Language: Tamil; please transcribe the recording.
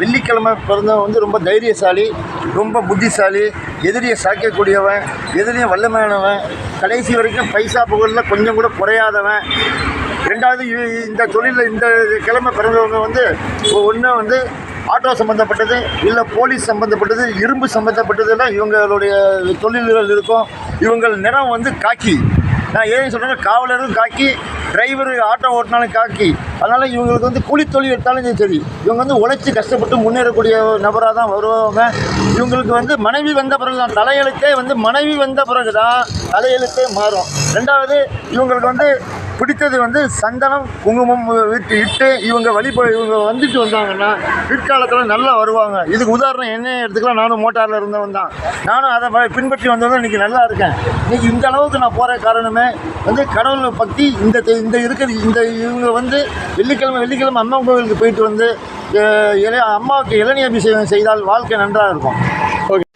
வெள்ளிக்கிழமை பிறந்தவன் வந்து ரொம்ப தைரியசாலி ரொம்ப புத்திசாலி எதிரியை சாய்க்கக்கூடியவன் எதிரியை வல்லமையானவன். கடைசி வரைக்கும் பைசா புகழில் கொஞ்சம் கூட குறையாதவன். ரெண்டாவது இந்த தொழிலில் இந்த கிழமை பிறந்தவங்க வந்து ஒன்று வந்து ஆட்டோ சம்மந்தப்பட்டது இல்லை போலீஸ் சம்மந்தப்பட்டது இரும்பு சம்மந்தப்பட்டதுலாம் இவங்களுடைய தொழில்கள் இருக்கும். இவங்கள் நிறம் வந்து காக்கி. நான் ஏன் சொல்கிறேன்னா காவலரும் காக்கி டிரைவரு ஆட்டோ ஓட்டினாலும் காக்கி. அதனால் இவங்களுக்கு வந்து கூலி தொழில் எடுத்தாலும் சரி இவங்க வந்து உழைச்சி கஷ்டப்பட்டு முன்னேறக்கூடிய நபராக தான் வருவாங்க. இவங்களுக்கு வந்து மனைவி வந்த பிறகு தான் தலையெழுத்தே வந்து மனைவி வந்த பிறகு தான் தலையெழுத்தே மாறும். ரெண்டாவது இவங்களுக்கு வந்து பிடித்தது வந்து சந்தனம் குங்குமம் விட்டு இட்டு இவங்க வழிபாடு இவங்க வந்துட்டு வந்தாங்கன்னா பிற்காலத்தில் நல்லா வருவாங்க. இதுக்கு உதாரணம் என்ன எடுத்துக்கலாம். நானும் மோட்டாரில் இருந்தவன் தான். நானும் அதை பின்பற்றி வந்தவன் இன்றைக்கி நல்லா இருக்கேன். இன்றைக்கி இந்த அளவுக்கு நான் போகிற காரணமே வந்து கடவுளை பற்றி இந்த தெ- இந்த இருக்கிற இந்த இவங்க வந்து வெள்ளிக்கிழமை வெள்ளிக்கிழமை அம்மா கோவிலுக்கு போயிட்டு வந்து அஹ், அம்மாவுக்கு இளநீ அபிஷேகம் செய்தால் வாழ்க்கை நன்றாக இருக்கும். ஓகே